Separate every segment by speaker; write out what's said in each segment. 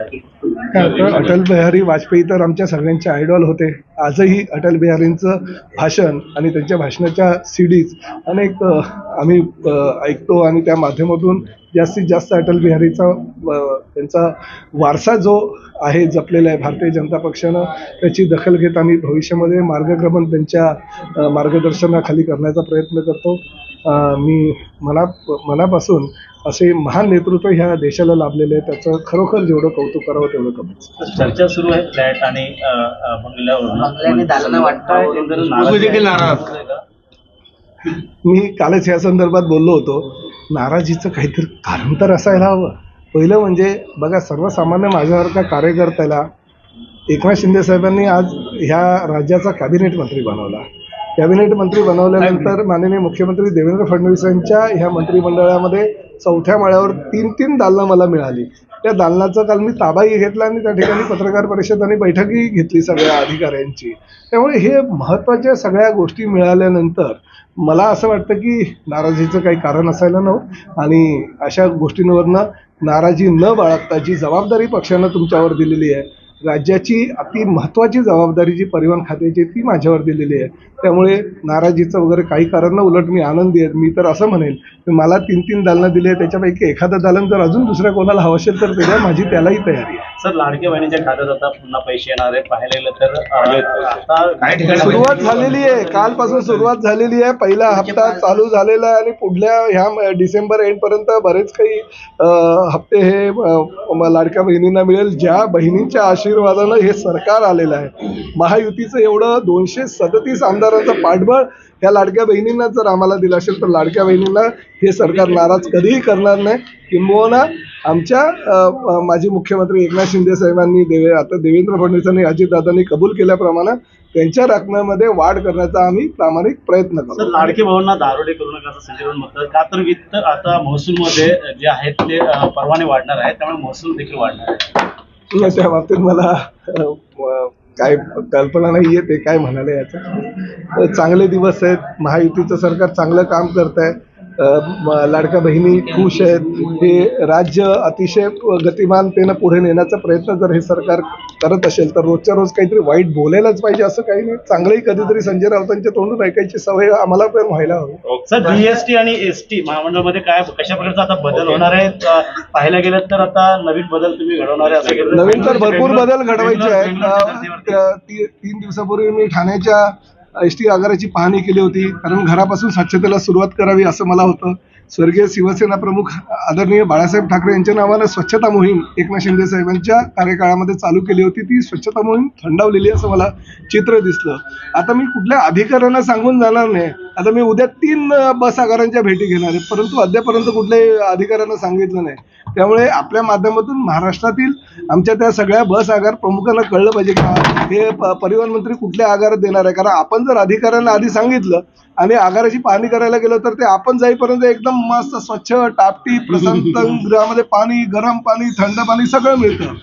Speaker 1: अटल बिहारी वाजपेयी तर आमच्या सगळ्यांचे आयडॉल होते. आजही अटल बिहारींचं भाषण आणि त्यांच्या भाषणाच्या सीडीज अनेक आम्ही ऐकतो आणि त्या माध्यमातून जास्तीत जास्त अटल बिहारीचा त्यांचा वारसा जो आहे जपलेला आहे भारतीय जनता पक्षानं त्याची दखल घेत आम्ही भविष्यामध्ये मार्गक्रमण त्यांच्या मार्गदर्शनाखाली करण्याचा प्रयत्न करतो. मी मना मनापासून असे महान नेतृत्व ह्या देशाला लाभलेले आहे त्याचं खरोखर जेवढं कौतुक करावं तेवढं कमीच.
Speaker 2: चर्चा सुरू आहे फ्लॅट आणि.
Speaker 1: मी कालच या संदर्भात बोललो होतो. नाराजीचं काहीतरी कारण तर असायला हवं. पहिलं म्हणजे बघा सर्वसामान्य माझ्यासारख्या कार्यकर्त्याला एकनाथ शिंदे साहेबांनी आज ह्या राज्याचा कॅबिनेट मंत्री बनवला. कॅबिनेट मंत्री बनवल्यानंतर माननीय मुख्यमंत्री देवेंद्र फडणवीसांच्या ह्या मंत्रिमंडळामध्ये चौथ्या माळ्यावर तीन तीन दालनं मला मिळाली. त्या दालनाचा काल मी ताबाही घेतला आणि त्या ठिकाणी पत्रकार परिषद आणि बैठकही घेतली सगळ्या अधिकाऱ्यांची. त्यामुळे हे महत्त्वाच्या सगळ्या गोष्टी मिळाल्यानंतर मला असं वाटतं की नाराजीचं काही कारण असायला नव्हतं आणि अशा गोष्टींवरनं नाराजी न बाळगता जी जबाबदारी पक्षानं तुमच्यावर दिलेली आहे राज्याची अति महत्त्वाची जबाबदारी जी परिवहन खात्याची आहे, ती माझ्यावर दिलेली आहे. त्यामुळे नाराजीचं वगैरे काही कारण न उलट मी आनंदी आहे. मी तर असं म्हणेन की मला तीन तीन दालनं दिली आहे त्याच्यापैकी एखादं दालन जर अजून दुसऱ्या कोणाला हवं असेल तर ते माझी त्यालाही तयारी आहे.
Speaker 2: सर लाडक्या बहिणीच्या खात्यात आता पुन्हा पैसे येणार आहेत. पाहायला गेलं तर
Speaker 1: सुरुवात झालेली आहे. कालपासून सुरुवात झालेली आहे. पहिला हप्ता चालू झालेला आहे आणि पुढल्या ह्या डिसेंबर एंड पर्यंत बरेच काही हप्ते हे लाडक्या बहिणींना मिळेल. ज्या बहिणींच्या आशीर्वादानं हे सरकार आलेलं आहे. महायुतीचं एवढं दोनशे सदतीस आमदारांचं पाठबळ ह्या लाडक्या बहिणींना जर आम्हाला दिलं असेल तर लाडक्या बहिणींना हे सरकार नाराज कधीही करणार नाही. किंबहुना आमच्या माजी मुख्यमंत्री एकनाथ शिंदे साहेबांनी देवे आता देवेंद्र फडणवीसांनी अजितदादांनी कबूल केल्याप्रमाणे त्यांच्या रकमेमध्ये वाढ करण्याचा आम्ही प्रामाणिक प्रयत्न करतो.
Speaker 2: लाडके भाऊंना दारोडे करू नका असं संजय म्हणतात. का तर वित्त आता महसूलमध्ये जे आहेत ते परवाने वाढणार आहे त्यामुळे महसूल देखील वाढणार आहे
Speaker 1: त्या बाबतीत मला काय कल्पना नाही आहे ते काय म्हणाले याचं. चांगले दिवस आहेत. महायुतीचं सरकार चांगलं काम करत आहे लाडक्या बहिणी खुश आहेत. हे राज्य अतिशय गतिमानतेनं पुढे नेण्याचा प्रयत्न जर हे सरकार करत असेल तर रोजच्या रोज काहीतरी वाईट बोलायलाच पाहिजे असं काही नाही. चांगलंही कधीतरी संजय राऊतांच्या तोंडून ऐकायची सवय आम्हाला पण व्हायला हवी.
Speaker 2: सर जीएसटी आणि एसटी महामंडळामध्ये काय कशा प्रकारचा आता बदल होणार आहे? पाहायला गेलं तर आता नवीन बदल तुम्ही घडवणार आहे.
Speaker 1: नवीन तर भरपूर बदल घडवायचे आहेत. तीन दिवसापूर्वी मी ठाण्याच्या एस टी आगाराची पाहणी केली होती. कारण घरापासून स्वच्छतेला सुरुवात करावी असं मला होतं. स्वर्गीय शिवसेना प्रमुख आदरणीय बाळासाहेब ठाकरे यांच्या नावानं स्वच्छता मोहीम एकनाथ शिंदे साहेबांच्या कार्यकाळामध्ये चालू केली होती. ती स्वच्छता मोहीम थंडावलेली असं मला चित्र दिसलं. आता मी कुठल्या अधिकाऱ्यांना सांगून जाणार नाही. आता मी उद्या तीन बस आगारांच्या भेटी घेणार आहे. परंतु अद्यापर्यंत कुठल्याही अधिकाऱ्यांना सांगितलं नाही. त्यामुळे आपल्या माध्यमातून महाराष्ट्रातील आमच्या त्या सगळ्या बस आगार प्रमुखांना कळलं पाहिजे का हे प- परिवहन मंत्री कुठल्या आगारात देणार आहे? कारण आपण जर अधिकाऱ्यांना आधी सांगितलं आणि आगाराची पाहणी करायला गेलो तर ते आपण जाईपर्यंत एकदम मस्त स्वच्छ टापटी प्रशांत गृहामध्ये पाणी गरम पाणी थंड पाणी सगळं मिळतं.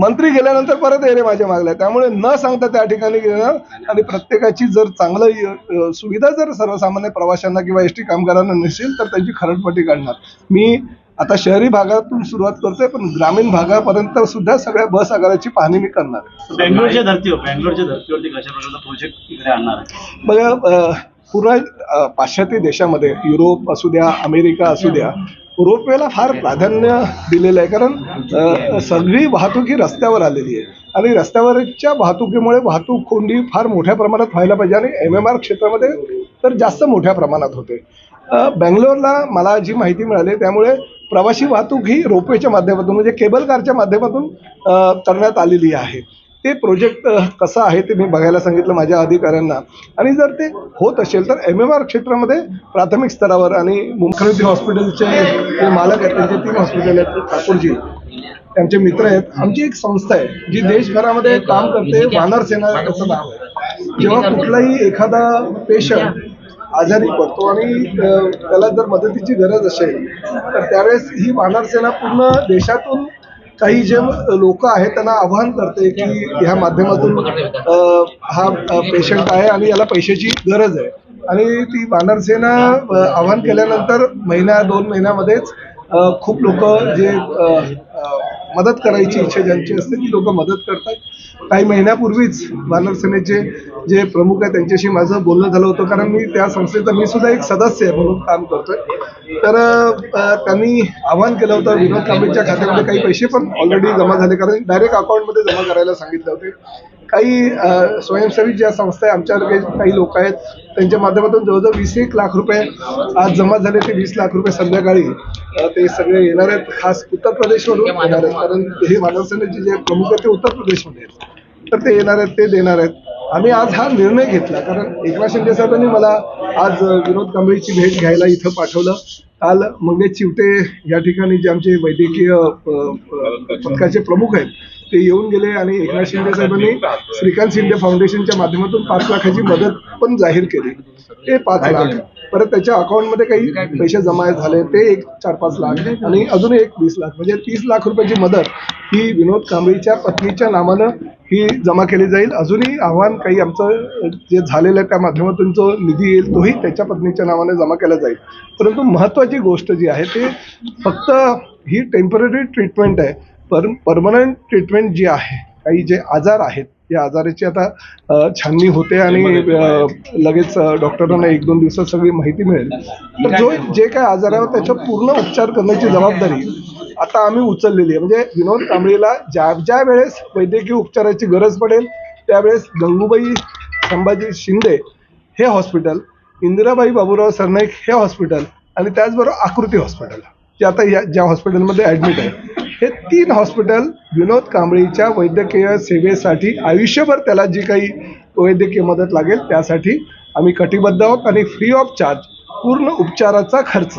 Speaker 1: मंत्री गेल्यानंतर परत येणे माझ्या मागल्या. त्यामुळे न सांगता त्या ठिकाणी गेलं आणि प्रत्येकाची जर चांगलं सुविधा जर सर्वसामान्य प्रवाशांना किंवा एस टी कामगारांना नसेल तर त्यांची खरडपट्टी काढणार. मी आता शहरी भागातून सुरुवात करतोय पण ग्रामीण भागापर्यंत सुद्धा सगळ्या बस आगाराची पाहणी मी करणार आहे.
Speaker 2: बेंगलोरच्या धर्तीवर बेंगलोरच्या धर्तीवरती कशा प्रकारचा प्रोजेक्ट इकडे आणणार आहे?
Speaker 1: अ, पूर्ण अ, पाश्चात्य देशामध्ये युरोप असू द्या अमेरिका असू द्या रोपवेला फार प्राधान्य दिलेलं आहे. कारण अ, सगळी वाहतूक ही रस्त्यावर आलेली आहे. आणि रस्त्यावरच्या वाहतुकीमुळे वाहतूक कोंडी फार मोठ्या प्रमाणात व्हायला पाहिजे आणि एम एम आर क्षेत्रामध्ये तर जास्त मोठ्या प्रमाणात होते. अ, बेंगलोरला मला जी माहिती मिळाली त्यामुळे प्रवासी वाहतूक ही रोपवेच्या माध्यमातून म्हणजे केबल कारच्या माध्यमातून करण्यात आलेली आहे. ते प्रोजेक्ट कसा कसं आहे ते मी बघायला सांगितलं माझ्या अधिकाऱ्यांना. आणि जर ते होत असेल तर एम एम आर क्षेत्रामध्ये प्राथमिक स्तरावर आणि मुख्यमंत्री हॉस्पिटलचे जे मालक आहेत त्यांचे तीन हॉस्पिटल आहेत ठाकूरजी त्यांचे मित्र आहेत. आमची एक संस्था आहे जी देशभरामध्ये काम करते वानर सेना त्याचं नाव आहे. जेव्हा कुठलाही एखादा पेशंट आजारी पडतो आणि त्याला जर मदतीची गरज असेल तर त्यावेळेस ही वानर सेना पूर्ण देशातून काही जे लोक आहेत त्यांना आव्हान करते की ह्या माध्यमातून हा पेशंट आहे आणि याला पैशाची गरज आहे. आणि ती वानरसेना आव्हान केल्यानंतर महिन्या दोन महिन्यामध्येच खूप लोक जे मदत करायची इच्छा ज्यांची असते ती लोक मदत करतात. काही महिन्यापूर्वीच वानर सेनेचे जे प्रमुख आहेत त्यांच्याशी माझं बोलणं झालं होतं. कारण मी त्या संस्थेचा मी सुद्धा एक सदस्य आहे म्हणून काम करतोय. तर त्यांनी आवाहन केलं होतं विनोद कांबळेच्या खात्यामध्ये काही पैसे पण ऑलरेडी जमा झाले. कारण डायरेक्ट अकाउंटमध्ये जमा करायला सांगितले होते. काही स्वयंसेवी ज्या संस्था आहे आमच्यासारखे काही लोक आहेत त्यांच्या माध्यमातून जवळजवळ वीस एक लाख रुपये आज जमा झाले ते वीस लाख रुपये संध्याकाळी ते सगळे येणार आहेत खास उत्तर प्रदेशवरून येणार आहेत. कारण हे मानव सेनेचे जे प्रमुख आहेत ते उत्तर प्रदेशमध्ये आहेत. तर ते येणार आहेत ते देणार आहेत. आम्ही आज हा निर्णय घेतला कारण एकनाथ शिंदे साहेबांनी मला आज विनोद कांबळेची भेट घ्यायला इथं पाठवलं. काल मंगेश चिवटे या ठिकाणी जे आमचे वैद्यकीय पथकाचे प्रमुख आहेत ते येऊन गेले आणि एकनाथ शिंदे साहेबांनी श्रीकांत शिंदे फाउंडेशनच्या माध्यमातून पाच लाखाची मदत पण जाहीर केली. ते पाच लाख. परत त्याच्या अकाउंटमध्ये काही पैसे जमा झाले ते एक चार पाच लाख आणि अजून एक वीस लाख. म्हणजे तीस लाख रुपयाची मदत ही विनोद कांबळीच्या पत्नीच्या नावानं ही जमा केली जाईल. अजूनही आव्हान काही आमचं जे झालेलं आहे त्या माध्यमातून जो निधी येईल तोही त्याच्या पत्नीच्या नावाने जमा केला जाईल. परंतु महत्त्वाची गोष्ट जी आहे ते फक्त ही टेंपररी ट्रीटमेंट आहे. पर परमनंट ट्रीटमेंट जी आहे काही जे आजार आहेत या आजाराची आता छाननी होते आणि लगेच डॉक्टरांना एक दोन दिवसात सगळी माहिती मिळेल. तर जो जे काय आजार आहे त्याचा पूर्ण उपचार करण्याची जबाबदारी. आता आम्ही उचललेली आहे. म्हणजे विनोद कांबळेला ज्या ज्या वेळेस वैद्यकीय उपचाराची गरज पडेल त्यावेळेस गंगूबाई संभाजी शिंदे हे हॉस्पिटल इंदिराबाई बाबूराव सरनाईक हे हॉस्पिटल आणि त्याचबरोबर आकृती हॉस्पिटल जे आता या ज्या हॉस्पिटलमध्ये ॲडमिट आहे. हे तीन हॉस्पिटल विनोद कांबळीच्या वैद्यकीय सेवेसाठी आयुष्यभर त्याला जी काही वैद्यकीय मदत लागेल त्यासाठी आम्ही कटिबद्ध आहोत आणि फ्री ऑफ चार्ज पूर्ण उपचाराचा खर्च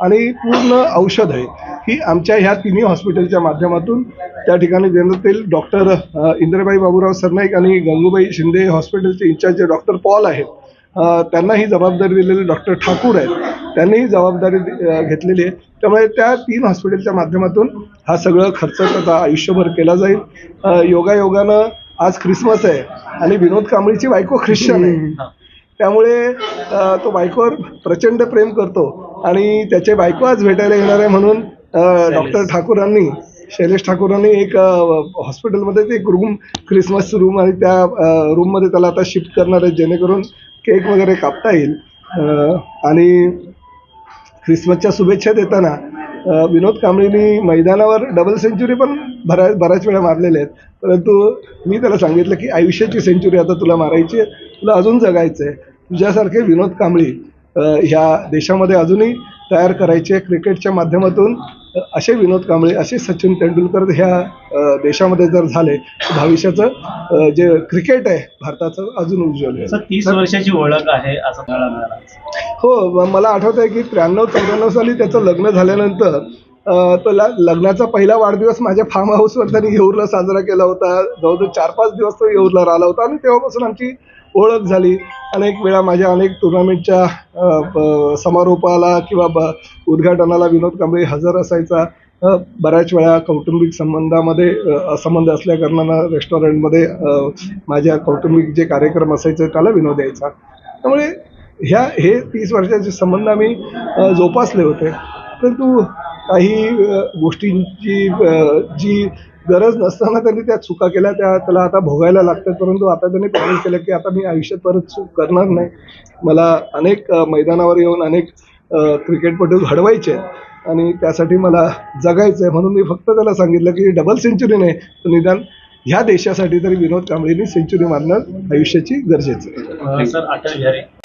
Speaker 1: आणि पूर्ण औषध आहे ही आमच्या ह्या तिन्ही हॉस्पिटलच्या माध्यमातून त्या ठिकाणी देण्यात येईल. डॉक्टर इंद्रबाई बाबूराव सरनाईक आणि गंगूबाई शिंदे हॉस्पिटलचे इन्चार्ज डॉक्टर पॉल आहेत. त्यांना ही जबाबदारी दिलेली डॉक्टर ठाकूर आहेत. त्यांनी ही जबाबदारी घेतलेली आहे. त्यामुळे त्या तीन हॉस्पिटलच्या माध्यमातून हा सगळं खर्च त्याचा आयुष्यभर केला जाईल. योगायोगानं आज ख्रिसमस आहे आणि विनोद कांबळीची बायको ख्रिश्चन आहे. त्यामुळे तो बायकोवर प्रचंड प्रेम करतो आणि त्याचे बायको आज भेटायला येणार आहे म्हणून डॉक्टर ठाकूरांनी शैलेश ठाकूरांनी एक अ, हॉस्पिटलमध्ये एक रूम क्रिसमस रूम आणि त्या रूममध्ये त्याला आता शिफ्ट करणार आहे जेणेकरून केक वगैरे कापता येईल. आणि ख्रिसमसच्या शुभेच्छा देताना विनोद कांबळेनी मैदानावर डबल सेंचुरी पण भरा बऱ्याच वेळा मारलेल्या आहेत. परंतु मी त्याला सांगितलं की आयुष्याची सेंचुरी आता तुला मारायची आहे तुला अजून जगायचं आहे तुझ्यासारखे विनोद कांबळी ह्या देशामध्ये अजूनही तयार करायचे क्रिकेटच्या माध्यमातून असे विनोद कांबळे असे सचिन तेंडुलकर ह्या देशामध्ये जर झाले तर भविष्याचं जे क्रिकेट आहे भारताचं अजून उज्ज्वल
Speaker 2: तीस वर्षाची ओळख आहे असं
Speaker 1: हो मला आठवत आहे की त्र्याण्णव चौऱ्याण्णव साली त्याचं लग्न झाल्यानंतर तो लग्नाचा पहिला वाढदिवस माझ्या फार्म हाऊसवर त्यांनी येऊरला साजरा केला होता. जवळजवळ चार पाच दिवस तो येऊरला राहिला होता आणि तेव्हापासून आमची ओळख झाली. अनेक वेळा माझ्या अनेक टुर्नामेंटच्या समारोपाला किंवा ब उद्घाटनाला विनोद कांबळे हजर असायचा. बऱ्याच वेळा कौटुंबिक संबंधामध्ये संबंध असंबंध असल्याकारणानं रेस्टॉरंटमध्ये माझ्या कौटुंबिक जे कार्यक्रम असायचे त्याला विनोद यायचा. त्यामुळे ह्या हे तीस वर्षाचे संबंध आम्ही जोपासले होते. परंतु काही गोष्टींची जी गरज नसताना त्यांनी त्या चुका केल्या त्या त्याला आता भोगायला लागतात परंतु आता त्यांनी प्रॉमिस केलं की आता मी आयुष्यात परत चूक करणार नाही. मला अनेक मैदानावर येऊन अनेक क्रिकेटपटू घडवायचे आणि त्यासाठी मला जगायचं आहे म्हणून मी फक्त त्याला सांगितलं की डबल सेंचुरी नाही तर निदान ह्या देशासाठी तरी विनोद कांबळेनी सेंचुरी मारणं आयुष्याची गरजेचं आहे.
Speaker 2: सर